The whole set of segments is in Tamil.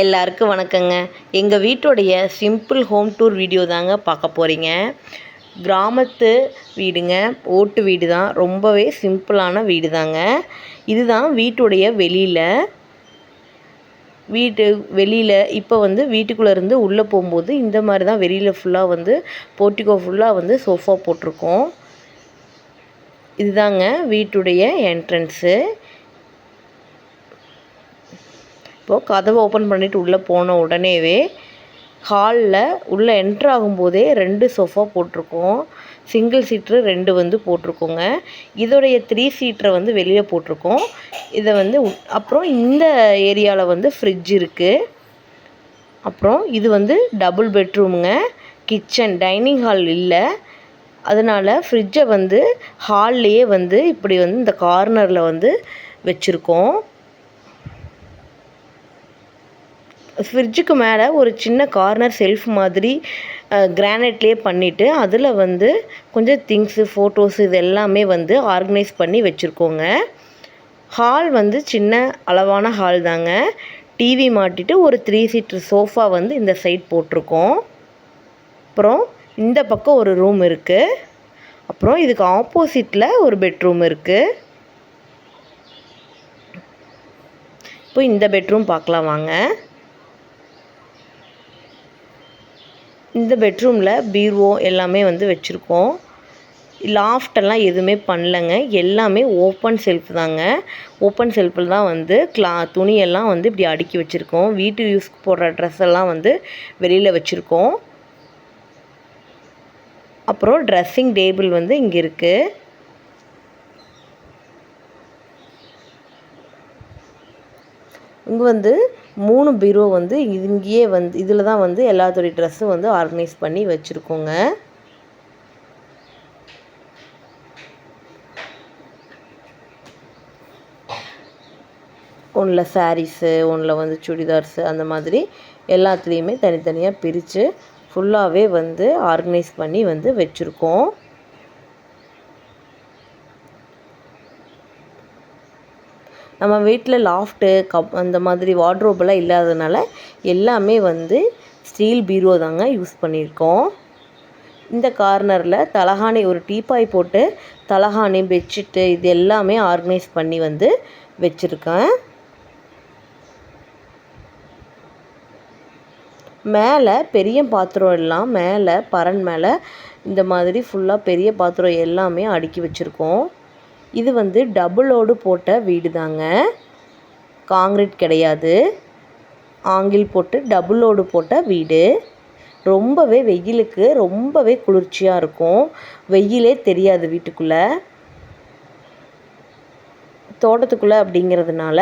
எல்லாருக்கும் வணக்கங்க. எங்கள் வீட்டுடைய சிம்பிள் ஹோம் டூர் வீடியோ தாங்க பார்க்க போகிறீங்க கிராமத்து வீடுங்க. ஓட்டு வீடு தான். ரொம்பவே சிம்பிளான வீடு தாங்க. இதுதான் வீட்டுடைய வெளியில். வீட்டு வெளியில் இப்போ வந்து வீட்டுக்குள்ளே இருந்து உள்ளே போகும்போது இந்த மாதிரி தான் வெளியில் ஃபுல்லாக வந்து போர்ட்டிகோ ஃபுல்லாக வந்து சோஃபா போட்டிருக்கோம். இதுதாங்க வீட்டுடைய என்ட்ரன்ஸு இப்போது கதவை ஓப்பன் பண்ணிவிட்டு உள்ளே போன உடனேவே ஹாலில் உள்ளே என்ட்ரு ஆகும்போதே ரெண்டு சோஃபா போட்டிருக்கோம். சிங்கிள் சீட்ரு ரெண்டு வந்து போட்டிருக்கோங்க. இதோடைய த்ரீ சீட்டரை வந்து வெளியே போட்டிருக்கோம். இதை வந்து அப்புறம் இந்த ஏரியாவில் வந்து ஃப்ரிட்ஜ் இருக்குது அப்புறம் இது வந்து டபுள் பெட்ரூமுங்க கிச்சன் டைனிங் ஹால் இல்லை. அதனால் ஃப்ரிட்ஜை வந்து ஹால்லையே வந்து இப்படி வந்து இந்த கார்னரில் வந்து வச்சுருக்கோம். ஃப்ரிட்ஜுக்கு மேலே ஒரு சின்ன கார்னர் செல்ஃப் மாதிரி கிரானைட்லேயே பண்ணிவிட்டு அதில் வந்து கொஞ்சம் திங்ஸு ஃபோட்டோஸ் இது எல்லாமே வந்து ஆர்கனைஸ் பண்ணி வச்சுருக்கோங்க. ஹால் வந்து சின்ன அளவான ஹால் தாங்க. டிவி மாட்டிட்டு ஒரு த்ரீ சீட்டர் சோஃபா வந்து இந்த சைட் போட்டிருக்கோம். அப்புறம் இந்த பக்கம் ஒரு ரூம் இருக்குது அப்புறம் இதுக்கு ஆப்போசிட்டில் ஒரு பெட்ரூம் இருக்குது இப்போ இந்த பெட்ரூம் பார்க்கலாம் வாங்க. இந்த பெட்ரூமில் பீரோ எல்லாமே வந்து வச்சுருக்கோம். லாஃப்டெல்லாம் எதுவுமே பண்ணலங்க. எல்லாமே ஓப்பன் செல்ஃப் தாங்க. ஓப்பன் செல்ஃபில் தான் வந்து கிளா துணியெல்லாம் வந்து இப்படி அடுக்கி வச்சுருக்கோம். வீட்டு யூஸ்க்கு போடுற ட்ரெஸ் எல்லாம் வந்து வெளியில் வச்சுருக்கோம். அப்புறம் ட்ரெஸ்ஸிங் டேபிள் வந்து இங்கே இருக்குது இங்கே வந்து மூணு பீரோ வந்து இங்கேயே வந்து இதில் தான் வந்து எல்லாத்துடைய ட்ரெஸ்ஸும் வந்து ஆர்கனைஸ் பண்ணி வச்சுருக்கோங்க. ஒன்றில் சாரீஸு ஒன்றில் வந்து சுடிதார்ஸு அந்த மாதிரி எல்லாத்துலேயுமே தனித்தனியாக பிரித்து ஃபுல்லாகவே வந்து ஆர்கனைஸ் பண்ணி வந்து வச்சுருக்கோம். நம்ம வீட்டில் லாஃப்ட்டு கப் அந்த மாதிரி வார்ட்ரோபெல்லாம் இல்லாததுனால எல்லாமே வந்து ஸ்டீல் பீரோ தாங்க யூஸ் பண்ணியிருக்கோம். இந்த கார்னரில் தலகாணி ஒரு டீப்பாய் போட்டு தலகாணி பெட்ஷீட்டு இது எல்லாமே ஆர்கனைஸ் பண்ணி வந்து வச்சுருக்கேன். மேலே பெரிய பாத்திரம் எல்லாம் மேலே பரன் மேலே இந்த மாதிரி ஃபுல்லாக பெரிய பாத்திரம் எல்லாமே அடுக்கி வச்சுருக்கோம். இது வந்து டபுளோடு போட்ட வீடு தாங்க காங்கிரீட் கிடையாது. ஆங்கில் போட்டு டபுளோடு போட்ட வீடு. ரொம்பவே வெயிலுக்கு ரொம்பவே குளிர்ச்சியாக இருக்கும். வெயிலே தெரியாது வீட்டுக்குள்ளே. தோட்டத்துக்குள்ளே அப்படிங்கிறதுனால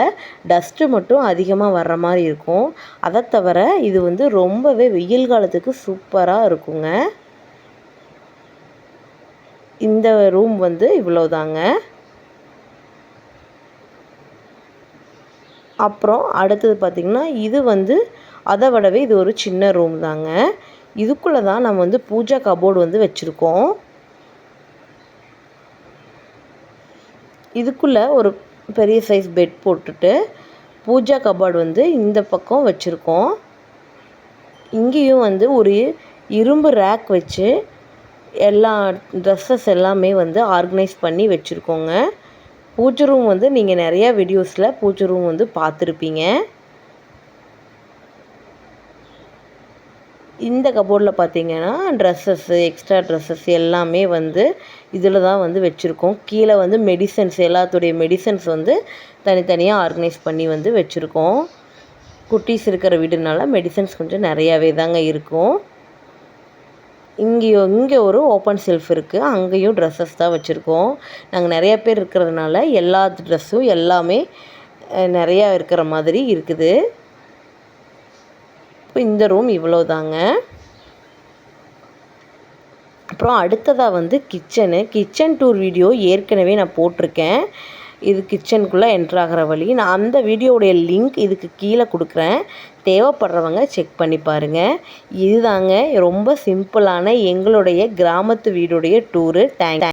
டஸ்ட்டு மட்டும் அதிகமாக வர்ற மாதிரி இருக்கும். அதை தவிர இது வந்து ரொம்பவே வெயில் காலத்துக்கு சூப்பராக இருக்குங்க. இந்த ரூம் வந்து இவ்வளோதாங்க அப்புறம் அடுத்தது பார்த்திங்கன்னா இது வந்து அதை விடவே இது ஒரு சின்ன ரூம் தாங்க. இதுக்குள்ளே தான் நம்ம வந்து பூஜா கபோர்டு வந்து வச்சுருக்கோம். இதுக்குள்ளே ஒரு பெரிய சைஸ் பெட் போட்டுட்டு பூஜா கபோர்டு வந்து இந்த பக்கம் வச்சுருக்கோம். இங்கேயும் வந்து ஒரு இரும்பு ரேக் வச்சு எல்லா ட்ரெஸ்ஸஸ் எல்லாமே வந்து ஆர்கனைஸ் பண்ணி வச்சுருக்கோங்க. பூச்சி ரூம் வந்து நீங்கள் நிறையா வீடியோஸில் பூச்சி ரூம் வந்து பார்த்துருப்பீங்க. இந்த கபோர்டில் பார்த்தீங்கன்னா ட்ரெஸ்ஸஸ்ஸு எக்ஸ்ட்ரா ட்ரெஸ்ஸஸ் எல்லாமே வந்து இதில் தான் வந்து வச்சுருக்கோம். கீழே வந்து மெடிசன்ஸ் எல்லாத்துடைய மெடிசன்ஸ் வந்து தனித்தனியாக ஆர்கனைஸ் பண்ணி வந்து வச்சுருக்கோம். குட்டீஸ் இருக்கிற வீடுனால மெடிசன்ஸ் கொஞ்சம் நிறையாவே தாங்க இருக்கும். இங்கேயோ இங்கே ஒரு ஓப்பன் செல்ஃப் இருக்குது அங்கேயும் ட்ரெஸ்ஸஸ் தான் வச்சுருக்கோம். நாங்கள் நிறைய பேர் இருக்கிறதுனால எல்லா ட்ரெஸ்ஸும் எல்லாமே நிறையா இருக்கிற மாதிரி இருக்குது. இப்போ இந்த ரூம் இவ்வளோ தாங்க அப்புறம் அடுத்ததாக வந்து கிச்சனு கிச்சன் டூர் வீடியோ ஏற்கனவே நான் போட்டிருக்கேன். இது கிச்சனுக்குள்ளே என்ட்ராகிற வழி. நான் அந்த வீடியோவுடைய லிங்க் இதுக்கு கீழே கொடுக்குறேன். தேவைப்படுறவங்க செக் பண்ணி பாருங்கள் இதுதாங்க ரொம்ப சிம்பிளான எங்களுடைய கிராமத்து வீடுடைய டூரு தேங்க்